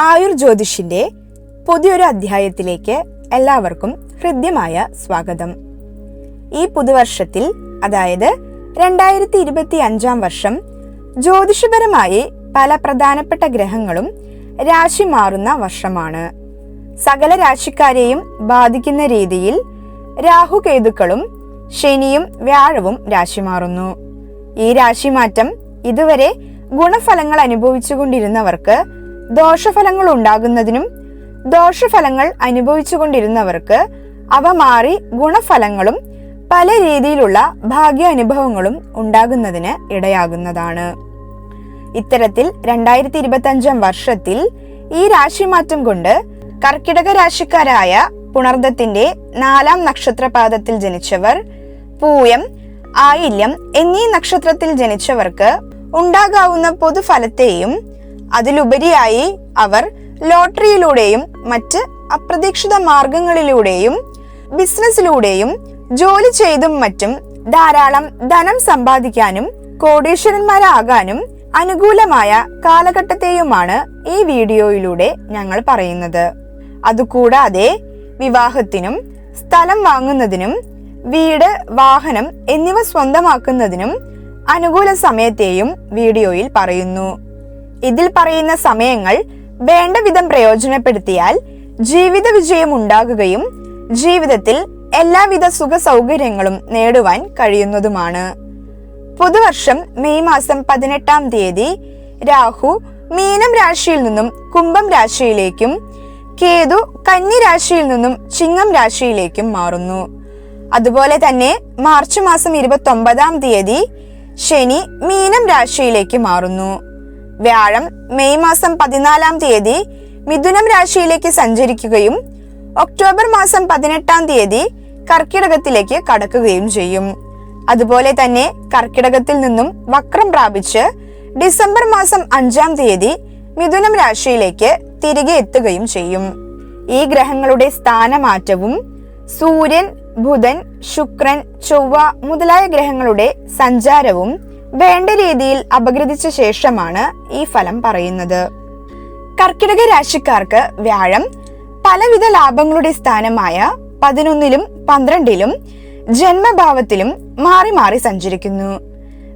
ആയുർ ജ്യോതിഷിന്റെ പുതിയൊരു അധ്യായത്തിലേക്ക് എല്ലാവർക്കും ഹൃദ്യമായ സ്വാഗതം. ഈ പുതുവർഷത്തിൽ അതായത് രണ്ടായിരത്തി ഇരുപത്തി അഞ്ചാം വർഷം ജ്യോതിഷപരമായി പല പ്രധാനപ്പെട്ട ഗ്രഹങ്ങളും രാശി മാറുന്ന വർഷമാണ്. സകല രാശിക്കാരെയും ബാധിക്കുന്ന രീതിയിൽ രാഹുകേതുക്കളും ശനിയും വ്യാഴവും രാശി മാറുന്നു. ഈ രാശിമാറ്റം ഇതുവരെ ഗുണഫലങ്ങൾ അനുഭവിച്ചുകൊണ്ടിരുന്നവർക്ക് ദോഷഫലങ്ങൾ ഉണ്ടാകുന്നതിനും ദോഷഫലങ്ങൾ അനുഭവിച്ചുകൊണ്ടിരുന്നവർക്ക് അവ മാറി ഗുണഫലങ്ങളും പല രീതിയിലുള്ള ഭാഗ്യാനുഭവങ്ങളും ഉണ്ടാകുന്നതിന് ഇടയാകുന്നതാണ്. ഇത്തരത്തിൽ രണ്ടായിരത്തി ഇരുപത്തി അഞ്ചാം വർഷത്തിൽ ഈ രാശിമാറ്റം കൊണ്ട് കർക്കിടക രാശിക്കാരായ പുണർദത്തിന്റെ നാലാം നക്ഷത്രപാദത്തിൽ ജനിച്ചവർ പൂയം ആയില്യം എന്നീ നക്ഷത്രത്തിൽ ജനിച്ചവർക്ക് ഉണ്ടാകാവുന്ന പൊതുഫലത്തെയും അതിലുപരിയായി അവർ ലോട്ടറിയിലൂടെയും മറ്റ് അപ്രതീക്ഷിത മാർഗങ്ങളിലൂടെയും ബിസിനസ്സിലൂടെയും ജോലി ചെയ്തും മറ്റും ധാരാളം ധനം സമ്പാദിക്കാനും കോടീശ്വരന്മാരാകാനും അനുകൂലമായ കാലഘട്ടത്തെയുമാണ് ഈ വീഡിയോയിലൂടെ ഞങ്ങൾ പറയുന്നത്. അതുകൂടാതെ വിവാഹത്തിനും സ്ഥലം വാങ്ങുന്നതിനും വീട് വാഹനം എന്നിവ സ്വന്തമാക്കുന്നതിനും അനുകൂല സമയത്തെയും വീഡിയോയിൽ പറയുന്നു. ഇതിൽ പറയുന്ന സമയങ്ങൾ വേണ്ട വിധം പ്രയോജനപ്പെടുത്തിയാൽ ജീവിത വിജയം ഉണ്ടാകുകയും ജീവിതത്തിൽ എല്ലാവിധ സുഖ സൗകര്യങ്ങളും നേടുവാൻ കഴിയുന്നതുമാണ്. പുതുവർഷം മെയ് മാസം പതിനെട്ടാം തീയതി രാഹു മീനം രാശിയിൽ നിന്നും കുംഭം രാശിയിലേക്കും കേതു കന്നി രാശിയിൽ നിന്നും ചിങ്ങം രാശിയിലേക്കും മാറുന്നു. അതുപോലെ തന്നെ മാർച്ച് മാസം ഇരുപത്തി ഒമ്പതാം തീയതി ശനി മീനം രാശിയിലേക്ക് മാറുന്നു. വ്യാഴം മെയ് മാസം പതിനാലാം തീയതി മിഥുനം രാശിയിലേക്ക് സഞ്ചരിക്കുകയും ഒക്ടോബർ മാസം പതിനെട്ടാം തീയതി കർക്കിടകത്തിലേക്ക് കടക്കുകയും ചെയ്യും. അതുപോലെ തന്നെ കർക്കിടകത്തിൽ നിന്നും വക്രം പ്രാപിച്ച് ഡിസംബർ മാസം അഞ്ചാം തീയതി മിഥുനം രാശിയിലേക്ക് തിരികെ എത്തുകയും ചെയ്യും. ഈ ഗ്രഹങ്ങളുടെ സ്ഥാനമാറ്റവും സൂര്യൻ ബുധൻ ശുക്രൻ ചൊവ്വ മുതലായ ഗ്രഹങ്ങളുടെ സഞ്ചാരവും വേണ്ട രീതിയിൽ അപഗ്രഥിച്ച ശേഷമാണ് ഈ ഫലം പറയുന്നത്. കർക്കിടക രാശിക്കാർക്ക് വ്യാഴം പലവിധ ലാഭങ്ങളുടെ സ്ഥാനമായ പതിനൊന്നിലും പന്ത്രണ്ടിലും ജന്മഭാവത്തിലും മാറി മാറി സഞ്ചരിക്കുന്നു.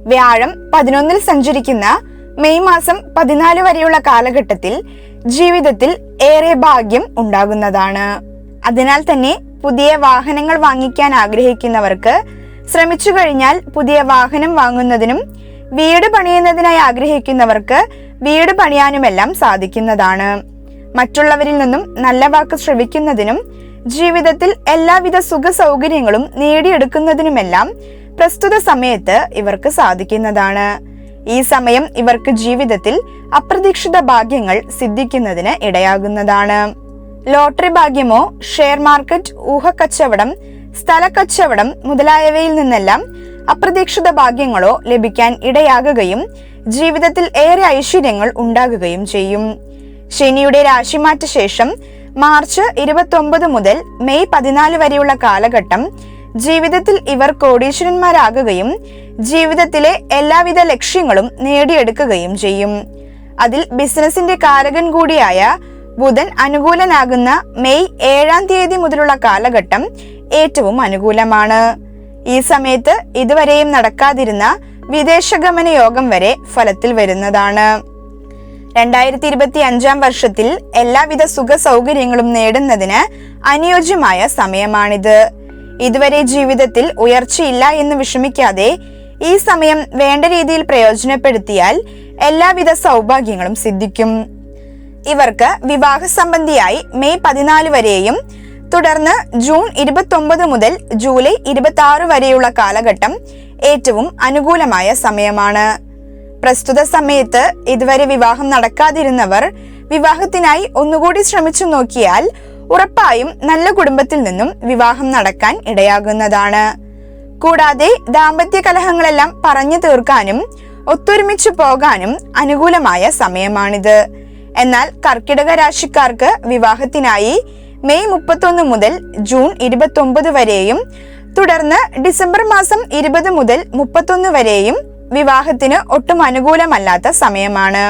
വ്യാഴം പതിനൊന്നിൽ സഞ്ചരിക്കുന്ന മെയ് മാസം പതിനാല് വരെയുള്ള കാലഘട്ടത്തിൽ ജീവിതത്തിൽ ഏറെ ഭാഗ്യം ഉണ്ടാകുന്നതാണ്. അതിനാൽ തന്നെ പുതിയ വാഹനങ്ങൾ വാങ്ങിക്കാൻ ആഗ്രഹിക്കുന്നവർക്ക് ശ്രമിച്ചു കഴിഞ്ഞാൽ പുതിയ വാഹനം വാങ്ങുന്നതിനും വീട് പണിയുന്നതിനായി ആഗ്രഹിക്കുന്നവർക്ക് വീട് പണിയാനുമെല്ലാം സാധിക്കുന്നതാണ്. മറ്റുള്ളവരിൽ നിന്നും നല്ല വാക്ക് ശ്രവിക്കുന്നതിനും ജീവിതത്തിൽ എല്ലാവിധ സുഖ സൗകര്യങ്ങളും നേടിയെടുക്കുന്നതിനുമെല്ലാം പ്രസ്തുത സമയത്ത് ഇവർക്ക് സാധിക്കുന്നതാണ്. ഈ സമയം ഇവർക്ക് ജീവിതത്തിൽ അപ്രതീക്ഷിത ഭാഗ്യങ്ങൾ സിദ്ധിക്കുന്നതിന് ഇടയാകുന്നതാണ്. ലോട്ടറി ഭാഗ്യമോ ഷെയർ മാർക്കറ്റ് ഊഹക്കച്ചവടം സ്ഥലക്കച്ചവടം മുതലായവയിൽ നിന്നെല്ലാം അപ്രതീക്ഷിത ഭാഗ്യങ്ങളോ ലഭിക്കാൻ ഇടയാകുകയും ജീവിതത്തിൽ ഏറെ ഐശ്വര്യങ്ങൾ ഉണ്ടാകുകയും ചെയ്യും. ശനിയുടെ രാശിമാറ്റ ശേഷം മാർച്ച് ഇരുപത്തി ഒമ്പത് മുതൽ മെയ് പതിനാല് വരെയുള്ള കാലഘട്ടം ജീവിതത്തിൽ ഇവർ കോടീശ്വരന്മാരാകുകയും ജീവിതത്തിലെ എല്ലാവിധ ലക്ഷ്യങ്ങളും നേടിയെടുക്കുകയും ചെയ്യും. അതിൽ ബിസിനസിന്റെ കാരകൻ കൂടിയായ ബുധൻ അനുകൂലനാകുന്ന മെയ് ഏഴാം തീയതി മുതലുള്ള കാലഘട്ടം ഏറ്റവും അനുകൂലമാണ്. ഈ സമയത്ത് ഇതുവരെയും നടക്കാതിരുന്ന വിദേശഗമന യോഗം വരെ ഫലത്തിൽ വരുന്നതാണ്. രണ്ടായിരത്തി ഇരുപത്തി അഞ്ചാം വർഷത്തിൽ എല്ലാവിധ സുഖ സൗകര്യങ്ങളും നേടുന്നതിന് അനുയോജ്യമായ സമയമാണിത്. ഇതുവരെ ജീവിതത്തിൽ ഉയർച്ചയില്ല എന്ന് വിഷമിക്കാതെ ഈ സമയം വേണ്ട രീതിയിൽ പ്രയോജനപ്പെടുത്തിയാൽ എല്ലാവിധ സൗഭാഗ്യങ്ങളും സിദ്ധിക്കും. ഇവർക്ക് വിവാഹ സംബന്ധിയായി മെയ് പതിനാല് വരെയും തുടർന്ന് ജൂൺ ഇരുപത്തി ഒമ്പത് മുതൽ ജൂലൈ ഇരുപത്തി ആറ് വരെയുള്ള കാലഘട്ടം ഏറ്റവും അനുകൂലമായ സമയമാണ്. പ്രസ്തുത സമയത്ത് ഇതുവരെ വിവാഹം നടക്കാതിരുന്നവർ വിവാഹത്തിനായി ഒന്നുകൂടി ശ്രമിച്ചു നോക്കിയാൽ ഉറപ്പായും നല്ല കുടുംബത്തിൽ നിന്നും വിവാഹം നടക്കാൻ ഇടയാകുന്നതാണ്. കൂടാതെ ദാമ്പത്യ കലഹങ്ങളെല്ലാം പറഞ്ഞു തീർക്കാനും ഒത്തൊരുമിച്ചു പോകാനും അനുകൂലമായ സമയമാണിത്. എന്നാൽ കർക്കിടക രാശിക്കാർക്ക് വിവാഹത്തിനായി മെയ് മുപ്പത്തൊന്ന് മുതൽ ജൂൺ ഇരുപത്തി വരെയും തുടർന്ന് ഡിസംബർ മാസം ഇരുപത് മുതൽ മുപ്പത്തൊന്ന് വരെയും വിവാഹത്തിന് ഒട്ടും അനുകൂലമല്ലാത്ത സമയമാണ്.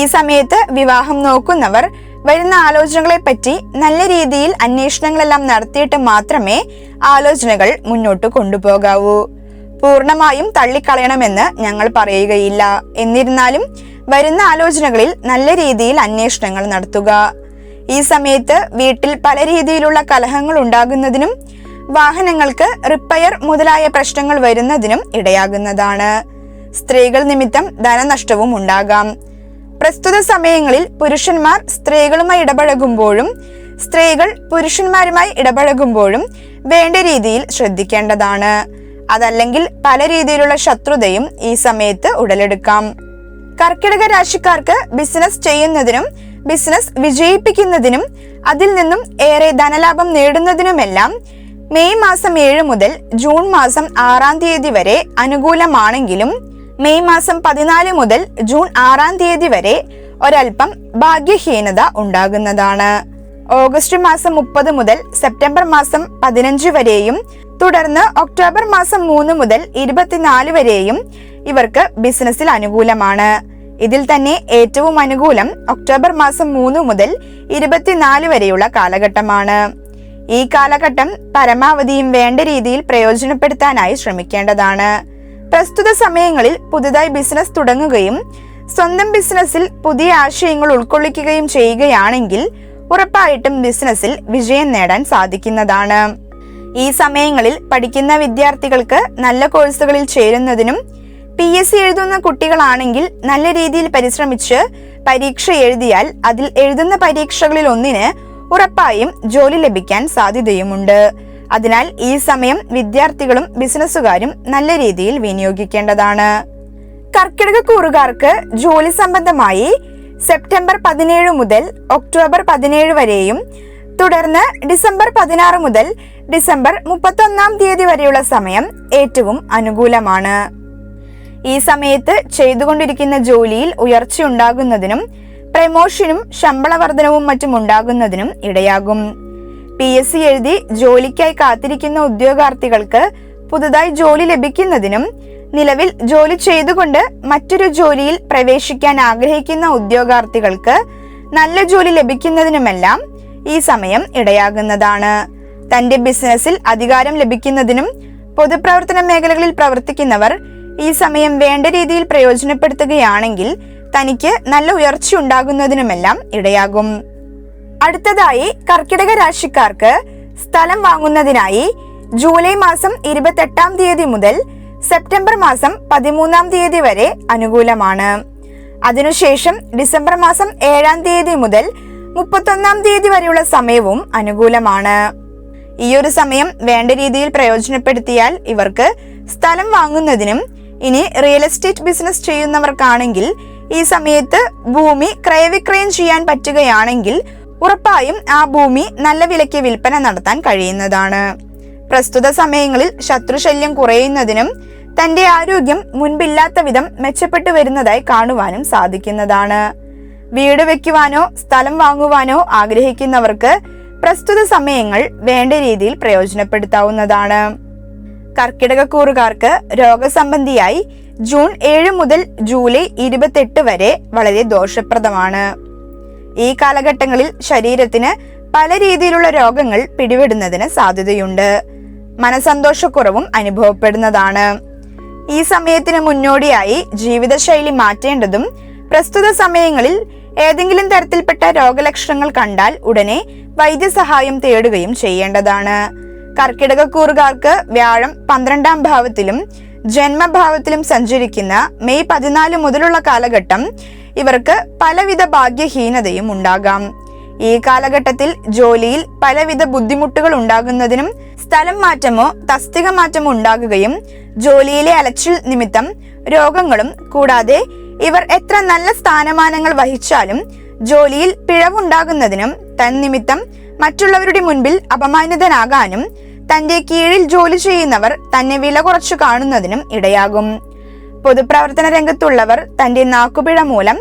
ഈ സമയത്ത് വിവാഹം നോക്കുന്നവർ വരുന്ന ആലോചനകളെ പറ്റി നല്ല രീതിയിൽ അന്വേഷണങ്ങളെല്ലാം നടത്തിയിട്ട് മാത്രമേ ആലോചനകൾ മുന്നോട്ട് കൊണ്ടുപോകാവൂ. പൂർണമായും തള്ളിക്കളയണമെന്ന് ഞങ്ങൾ പറയുകയില്ല. എന്നിരുന്നാലും വരുന്ന ആലോചനകളിൽ നല്ല രീതിയിൽ അന്വേഷണങ്ങൾ നടത്തുക. ഈ സമയത്ത് വീട്ടിൽ പല രീതിയിലുള്ള കലഹങ്ങൾ ഉണ്ടാകുന്നതിനും വാഹനങ്ങൾക്ക് റിപ്പയർ മുതലായ പ്രശ്നങ്ങൾ വരുന്നതിനും ഇടയാകുന്നതാണ്. സ്ത്രീകൾ നിമിത്തം ധനനഷ്ടവും ഉണ്ടാകാം. പ്രസ്തുത സമയങ്ങളിൽ പുരുഷന്മാർ സ്ത്രീകളുമായി ഇടപഴകുമ്പോഴും സ്ത്രീകൾ പുരുഷന്മാരുമായി ഇടപഴകുമ്പോഴും വേണ്ട രീതിയിൽ ശ്രദ്ധിക്കേണ്ടതാണ്. അതല്ലെങ്കിൽ പല രീതിയിലുള്ള ശത്രുതയും ഈ സമയത്ത് ഉടലെടുക്കാം. കർക്കിടക രാശിക്കാർക്ക് ബിസിനസ് ചെയ്യുന്നതിനും ബിസിനസ് വിജയിപ്പിക്കുന്നതിനും അതിൽ നിന്നും ഏറെ ധനലാഭം നേടുന്നതിനുമെല്ലാം മെയ് മാസം ഏഴ് മുതൽ ജൂൺ മാസം ആറാം തീയതി വരെ അനുകൂലമാണെങ്കിലും മെയ് മാസം പതിനാല് മുതൽ ജൂൺ ആറാം തീയതി വരെ ഒരൽപ്പം ഭാഗ്യഹീനത ഉണ്ടാകുന്നതാണ്. ഓഗസ്റ്റ് മാസം മുപ്പത് മുതൽ സെപ്റ്റംബർ മാസം പതിനഞ്ച് വരെയും തുടർന്ന് ഒക്ടോബർ മാസം മൂന്ന് മുതൽ ഇരുപത്തിനാല് വരെയും ഇവർക്ക് ബിസിനസ്സിൽ അനുകൂലമാണ്. ഇതിൽ തന്നെ ഏറ്റവും അനുകൂലം ഒക്ടോബർ മാസം മൂന്ന് മുതൽ ഇരുപത്തിനാല് വരെയുള്ള കാലഘട്ടമാണ്. ഈ കാലഘട്ടം പരമാവധിയും വേണ്ട രീതിയിൽ പ്രയോജനപ്പെടുത്താനായി ശ്രമിക്കേണ്ടതാണ്. പ്രസ്തുത സമയങ്ങളിൽ പുതുതായി ബിസിനസ് തുടങ്ങുകയും സ്വന്തം ബിസിനസ്സിൽ പുതിയ ആശയങ്ങൾ ഉൾക്കൊള്ളിക്കുകയും ചെയ്യുകയാണെങ്കിൽ ഉറപ്പായിട്ടും ബിസിനസ്സിൽ വിജയം നേടാൻ സാധിക്കുന്നതാണ്. ഈ സമയങ്ങളിൽ പഠിക്കുന്ന വിദ്യാർത്ഥികൾക്ക് നല്ല കോഴ്സുകളിൽ ചേരുന്നതിനും പി എസ് സി എഴുതുന്ന കുട്ടികളാണെങ്കിൽ നല്ല രീതിയിൽ പരിശ്രമിച്ച് പരീക്ഷ എഴുതിയാൽ അതിൽ എഴുതുന്ന പരീക്ഷകളിൽ ഒന്നിന് ഉറപ്പായും ജോലി ലഭിക്കാൻ സാധ്യതയുമുണ്ട്. അതിനാൽ ഈ സമയം വിദ്യാർത്ഥികളും ബിസിനസ്സുകാരും നല്ല രീതിയിൽ വിനിയോഗിക്കേണ്ടതാണ്. കർക്കിടക കൂറുകാർക്ക് ജോലി സംബന്ധമായി സെപ്റ്റംബർ പതിനേഴ് മുതൽ ഒക്ടോബർ പതിനേഴ് വരെയും തുടർന്ന് ഡിസംബർ പതിനാറ് മുതൽ ഡിസംബർ മുപ്പത്തൊന്നാം തീയതി വരെയുള്ള സമയം ഏറ്റവും അനുകൂലമാണ്. ഈ സമയത്ത് ചെയ്തുകൊണ്ടിരിക്കുന്ന ജോലിയിൽ ഉയർച്ച ഉണ്ടാകുന്നതിനും പ്രമോഷനും ശമ്പള വർധനവും മറ്റും ഉണ്ടാകുന്നതിനും ഇടയാകും. പി എസ് സി എഴുതി ജോലിക്കായി കാത്തിരിക്കുന്ന ഉദ്യോഗാർത്ഥികൾക്ക് പുതുതായി ജോലി ലഭിക്കുന്നതിനും നിലവിൽ ജോലി ചെയ്തുകൊണ്ട് മറ്റൊരു ജോലിയിൽ പ്രവേശിക്കാൻ ആഗ്രഹിക്കുന്ന ഉദ്യോഗാർത്ഥികൾക്ക് നല്ല ജോലി ലഭിക്കുന്നതിനുമെല്ലാം ഈ സമയം ഇടയാകുന്നതാണ്. തന്റെ ബിസിനസ്സിൽ അധികാരം ലഭിക്കുന്നതിനും പൊതുപ്രവർത്തന മേഖലകളിൽ പ്രവർത്തിക്കുന്നവർ ഈ സമയം വേണ്ട രീതിയിൽ പ്രയോജനപ്പെടുത്തുകയാണെങ്കിൽ തനിക്ക് നല്ല ഉയർച്ച ഉണ്ടാകുന്നതിനുമെല്ലാം ഇടയാകും. അടുത്തതായി കർക്കിടക രാശിക്കാർക്ക് സ്ഥലം വാങ്ങുന്നതിനായി ജൂലൈ മാസം ഇരുപത്തെട്ടാം തീയതി മുതൽ സെപ്റ്റംബർ മാസം പതിമൂന്നാം തീയതി വരെ അനുകൂലമാണ്. അതിനുശേഷം ഡിസംബർ മാസം ഏഴാം തീയതി മുതൽ മുപ്പത്തൊന്നാം തീയതി വരെയുള്ള സമയവും അനുകൂലമാണ്. ഈ ഒരു സമയം വേണ്ട രീതിയിൽ പ്രയോജനപ്പെടുത്തിയാൽ ഇവർക്ക് സ്ഥലം വാങ്ങുന്നതിനും ഇനി റിയൽ എസ്റ്റേറ്റ് ബിസിനസ് ചെയ്യുന്നവർക്കാണെങ്കിൽ ഈ സമയത്ത് ഭൂമി ക്രയവിക്രയം ചെയ്യാൻ പറ്റുകയാണെങ്കിൽ ഉറപ്പായും ആ ഭൂമി നല്ല വിലയ്ക്ക് വിൽപ്പന നടത്താൻ കഴിയുന്നതാണ്. പ്രസ്തുത സമയങ്ങളിൽ ശത്രുശല്യം കുറയുന്നതിനും തന്റെ ആരോഗ്യം മുൻപില്ലാത്ത വിധം മെച്ചപ്പെട്ടു വരുന്നതായി കാണുവാനും സാധിക്കുന്നതാണ്. വീട് വെക്കുവാനോ സ്ഥലം വാങ്ങുവാനോ ആഗ്രഹിക്കുന്നവർക്ക് പ്രസ്തുത സമയങ്ങൾ വേണ്ട രീതിയിൽ പ്രയോജനപ്പെടുത്താവുന്നതാണ്. കർക്കിടകക്കൂറുകാർക്ക് രോഗസംബന്ധിയായി ജൂൺ ഏഴ് മുതൽ ജൂലൈ ഇരുപത്തെട്ട് വരെ വളരെ ദോഷപ്രദമാണ്. ഈ കാലഘട്ടങ്ങളിൽ ശരീരത്തിന് പല രീതിയിലുള്ള രോഗങ്ങൾ പിടിപെടുന്നതിന് സാധ്യതയുണ്ട്. മനസന്തോഷക്കുറവും അനുഭവപ്പെടുന്നതാണ്. ഈ സമയത്തിന് മുന്നോടിയായി ജീവിതശൈലി മാറ്റേണ്ടതും പ്രസ്തുത സമയങ്ങളിൽ ഏതെങ്കിലും തരത്തിൽപ്പെട്ട രോഗലക്ഷണങ്ങൾ കണ്ടാൽ ഉടനെ വൈദ്യസഹായം തേടുകയും ചെയ്യേണ്ടതാണ്. കർക്കിടകക്കൂറുകാർക്ക് വ്യാഴം പന്ത്രണ്ടാം ഭാവത്തിലും ജന്മഭാവത്തിലും സഞ്ചരിക്കുന്ന മെയ് പതിനാല് മുതലുള്ള കാലഘട്ടം ഇവർക്ക് പലവിധ ഭാഗ്യഹീനതയും ഉണ്ടാകാം. ഈ കാലഘട്ടത്തിൽ ജോലിയിൽ പലവിധ ബുദ്ധിമുട്ടുകൾ ഉണ്ടാകുന്നതിനും സ്ഥലം മാറ്റമോ തസ്തിക മാറ്റമോ ഉണ്ടാകുകയും ജോലിയിലെ അലച്ചിൽ നിമിത്തം രോഗങ്ങളും കൂടാതെ ഇവർ എത്ര നല്ല സ്ഥാനമാനങ്ങൾ വഹിച്ചാലും ജോലിയിൽ പിഴവുണ്ടാകുന്നതിനും തന്നിമിത്തം മറ്റുള്ളവരുടെ മുൻപിൽ അപമാനിതനാകാനും തന്റെ കീഴിൽ ജോലി ചെയ്യുന്നവർ തന്നെ വില കുറച്ചു കാണുന്നതിനും ഇടയാകും. പൊതുപ്രവർത്തന രംഗത്തുള്ളവർ തന്റെ നാക്കുപിഴ മൂലം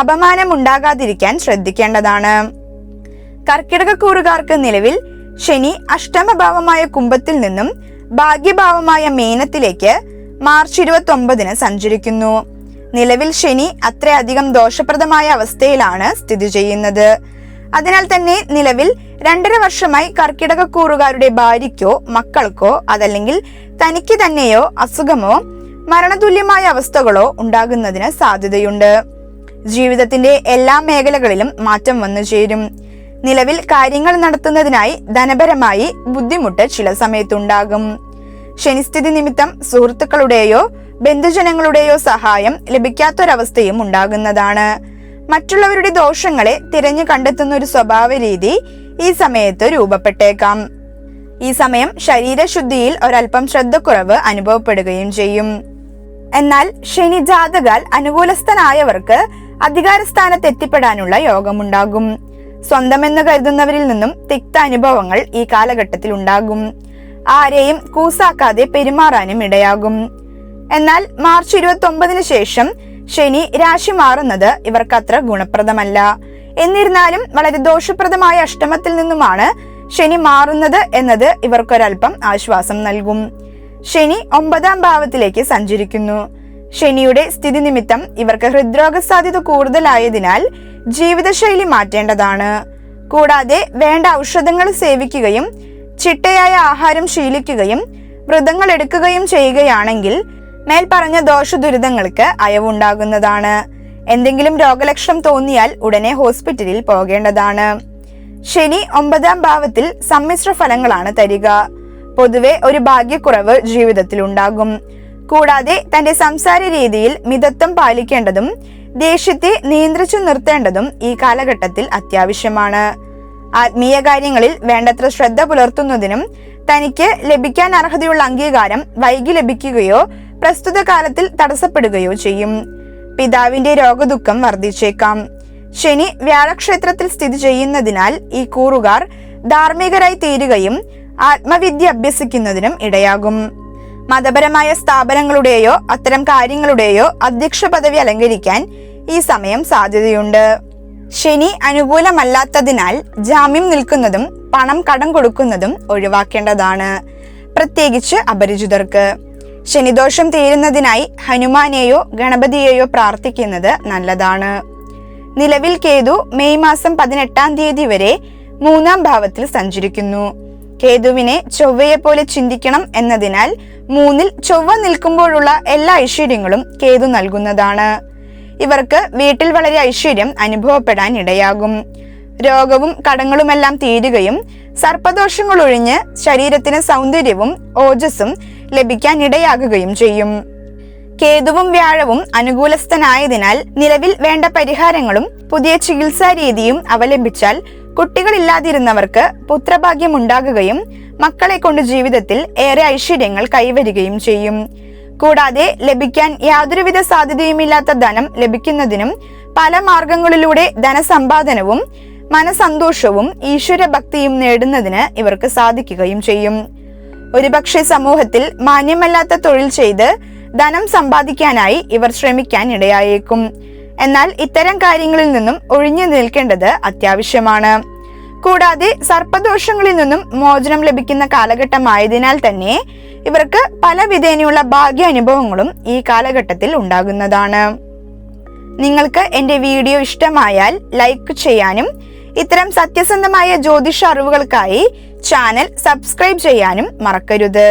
അപമാനമുണ്ടാകാതിരിക്കാൻ ശ്രദ്ധിക്കേണ്ടതാണ്. കർക്കിടകക്കൂറുകാർക്ക് നിലവിൽ ശനി അഷ്ടമഭാവമായ കുംഭത്തിൽ നിന്നും ഭാഗ്യഭാവമായ മേനത്തിലേക്ക് മാർച്ച് ഇരുപത്തി ഒമ്പതിന് സഞ്ചരിക്കുന്നു. നിലവിൽ ശനി അത്രയധികം ദോഷപ്രദമായ അവസ്ഥയിലാണ് സ്ഥിതി ചെയ്യുന്നത്. അതിനാൽ തന്നെ നിലവിൽ രണ്ടര വർഷമായി കർക്കിടക കൂറുകാരുടെ ഭാര്യയ്ക്കോ മക്കൾക്കോ അതല്ലെങ്കിൽ തനിക്ക് തന്നെയോ അസുഖമോ മരണതുല്യമായ അവസ്ഥകളോ ഉണ്ടാകുന്നതിന് സാധ്യതയുണ്ട്. ജീവിതത്തിന്റെ എല്ലാ മേഖലകളിലും മാറ്റം വന്നു ചേരും. നിലവിൽ കാര്യങ്ങൾ നടത്തുന്നതിനായി ധനപരമായി ബുദ്ധിമുട്ട് ചില സമയത്തുണ്ടാകും. ശനിസ്ഥിതി നിമിത്തം സുഹൃത്തുക്കളുടെയോ ബന്ധുജനങ്ങളുടെയോ സഹായം ലഭിക്കാത്തൊരവസ്ഥയും ഉണ്ടാകുന്നതാണ്. മറ്റുള്ളവരുടെ ദോഷങ്ങളെ തിരഞ്ഞു കണ്ടെത്തുന്ന ഒരു സ്വഭാവ രീതി ഈ സമയത്ത് രൂപപ്പെട്ടേക്കാം. ഈ സമയം ശരീരശുദ്ധിയിൽ ഒരല്പം ശ്രദ്ധക്കുറവ് അനുഭവപ്പെടുകയും ചെയ്യും. എന്നാൽ ശനി ജാതകാൽ അനുകൂലസ്ഥനായവർക്ക് അധികാരസ്ഥാനത്ത് എത്തിപ്പെടാനുള്ള യോഗമുണ്ടാകും. സ്വന്തമെന്ന് കരുതുന്നവരിൽ നിന്നും തിക്ത അനുഭവങ്ങൾ ഈ കാലഘട്ടത്തിൽ ഉണ്ടാകും. ആരെയും കൂസാക്കാതെ പെരുമാറാനും ഇടയാകും. എന്നാൽ മാർച്ച് ഇരുപത്തി ഒമ്പതിന് ശേഷം ശനി രാശി മാറുന്നത് ഇവർക്ക് അത്ര ഗുണപ്രദമല്ല. എന്നിരുന്നാലും വളരെ ദോഷപ്രദമായ അഷ്ടമത്തിൽ നിന്നുമാണ് ശനി മാറുന്നത് എന്നത് ഇവർക്കൊരൽപ്പം ആശ്വാസം നൽകും. ശനി ഒമ്പതാം ഭാവത്തിലേക്ക് സഞ്ചരിക്കുന്നു. ശനിയുടെ സ്ഥിതി നിമിത്തം ഇവർക്ക് ഹൃദ്രോഗ സാധ്യത കൂടുതലായതിനാൽ ജീവിതശൈലി മാറ്റേണ്ടതാണ്. കൂടാതെ വേണ്ട ഔഷധങ്ങൾ സേവിക്കുകയും ചിട്ടയായ ആഹാരം ശീലിക്കുകയും വ്രതങ്ങൾ എടുക്കുകയും ചെയ്യുകയാണെങ്കിൽ മേൽപ്പറഞ്ഞ ദോഷ ദുരിതങ്ങൾക്ക് അയവുണ്ടാകുന്നതാണ്. എന്തെങ്കിലും രോഗലക്ഷണം തോന്നിയാൽ ഉടനെ ഹോസ്പിറ്റലിൽ പോകേണ്ടതാണ്. ശനി ഒമ്പതാം ഭാവത്തിൽ സമ്മിശ്ര ഫലങ്ങളാണ് തരിക. പൊതുവെ ഒരു ഭാഗ്യക്കുറവ് ജീവിതത്തിൽ ഉണ്ടാകും. കൂടാതെ തന്റെ സംസാര രീതിയിൽ മിതത്വം പാലിക്കേണ്ടതും ദേഷ്യത്തെ നിയന്ത്രിച്ചു നിർത്തേണ്ടതും ഈ കാലഘട്ടത്തിൽ അത്യാവശ്യമാണ്. ആത്മീയ കാര്യങ്ങളിൽ വേണ്ടത്ര ശ്രദ്ധ പുലർത്തുന്നതിനും തനിക്ക് ലഭിക്കാൻ അർഹതയുള്ള അംഗീകാരം വൈകി ലഭിക്കുകയോ പ്രസ്തുത കാലത്തിൽ തടസ്സപ്പെടുകയോ ചെയ്യും. പിതാവിന്റെ രോഗദുഃഖം വർദ്ധിച്ചേക്കാം. ശനി വ്യാഴക്ഷേത്രത്തിൽ സ്ഥിതി ചെയ്യുന്നതിനാൽ ഈ കൂറുകാർ ധാർമ്മികരായി തീരുകയും ആത്മവിദ്യ അഭ്യസിക്കുന്നതിനും ഇടയാകും. മതപരമായ സ്ഥാപനങ്ങളുടെയോ അത്തരം കാര്യങ്ങളുടെയോ അധ്യക്ഷ പദവി അലങ്കരിക്കാൻ ഈ സമയം സാധ്യതയുണ്ട്. ശനി അനുകൂലമല്ലാത്തതിനാൽ ജാമ്യം നിൽക്കുന്നതും പണം കടം കൊടുക്കുന്നതും ഒഴിവാക്കേണ്ടതാണ്. പ്രത്യേകിച്ച് അപരിചിതർക്ക്. ശനിദോഷം തീരുന്നതിനായി ഹനുമാനെയോ ഗണപതിയെയോ പ്രാർത്ഥിക്കുന്നത് നല്ലതാണ്. നിലവിൽ കേതു മെയ് മാസം പതിനെട്ടാം തീയതി വരെ മൂന്നാം ഭാവത്തിൽ സഞ്ചരിക്കുന്നു. കേതുവിനെ ചൊവ്വയെ പോലെ ചിന്തിക്കണം എന്നതിനാൽ മൂന്നിൽ ചൊവ്വ നിൽക്കുമ്പോഴുള്ള എല്ലാ ഐശ്വര്യങ്ങളും കേതു നൽകുന്നതാണ്. ഇവർക്ക് വീട്ടിൽ വളരെ ഐശ്വര്യം അനുഭവപ്പെടാൻ ഇടയാകും. രോഗവും കടങ്ങളുമെല്ലാം തീരുകയും സർപ്പദോഷങ്ങൾ ഒഴിഞ്ഞ് ശരീരത്തിന് സൗന്ദര്യവും ഓജസ്സും ലഭിക്കാൻ ഇടയാകുകയും ചെയ്യും. കേതുവും വ്യാഴവും അനുകൂലസ്ഥനായതിനാൽ നിലവിൽ വേണ്ട പരിഹാരങ്ങളും പുതിയ ചികിത്സാ രീതിയും അവലംബിച്ചാൽ കുട്ടികളില്ലാതിരുന്നവർക്ക് പുത്രഭാഗ്യം ഉണ്ടാകുകയും മക്കളെ കൊണ്ട് ജീവിതത്തിൽ ഏറെ ഐശ്വര്യങ്ങൾ കൈവരികയും ചെയ്യും. കൂടാതെ ലഭിക്കാൻ യാതൊരുവിധ സാധ്യതയുമില്ലാത്ത ധനം ലഭിക്കുന്നതിനും പല മാർഗങ്ങളിലൂടെ ധനസമ്പാദനവും മനസന്തോഷവും ഈശ്വരഭക്തിയും നേടുന്നതിന് ഇവർക്ക് സാധിക്കുകയും ചെയ്യും. ഒരുപക്ഷെ സമൂഹത്തിൽ മാന്യമല്ലാത്ത തൊഴിൽ ചെയ്ത് ധനം സമ്പാദിക്കാനായി ഇവർ ശ്രമിക്കാൻ ഇടയായേക്കും. എന്നാൽ ഇത്തരം കാര്യങ്ങളിൽ നിന്നും ഒഴിഞ്ഞു നിൽക്കേണ്ടത് അത്യാവശ്യമാണ്. കൂടാതെ സർപ്പദോഷങ്ങളിൽ നിന്നും മോചനം ലഭിക്കുന്ന കാലഘട്ടമായതിനാൽ തന്നെ ഇവർക്ക് പല വിധേനയുള്ള ഭാഗ്യ അനുഭവങ്ങളും ഈ കാലഘട്ടത്തിൽ ഉണ്ടാകുന്നതാണ്. നിങ്ങൾക്ക് എന്റെ വീഡിയോ ഇഷ്ടമായാൽ ലൈക്ക് ചെയ്യാനും ഇത്തരം സത്യസന്ധമായ ജ്യോതിഷ അറിവുകൾക്കായി ചാനൽ സബ്സ്ക്രൈബ് ചെയ്യാനും മറക്കരുത്.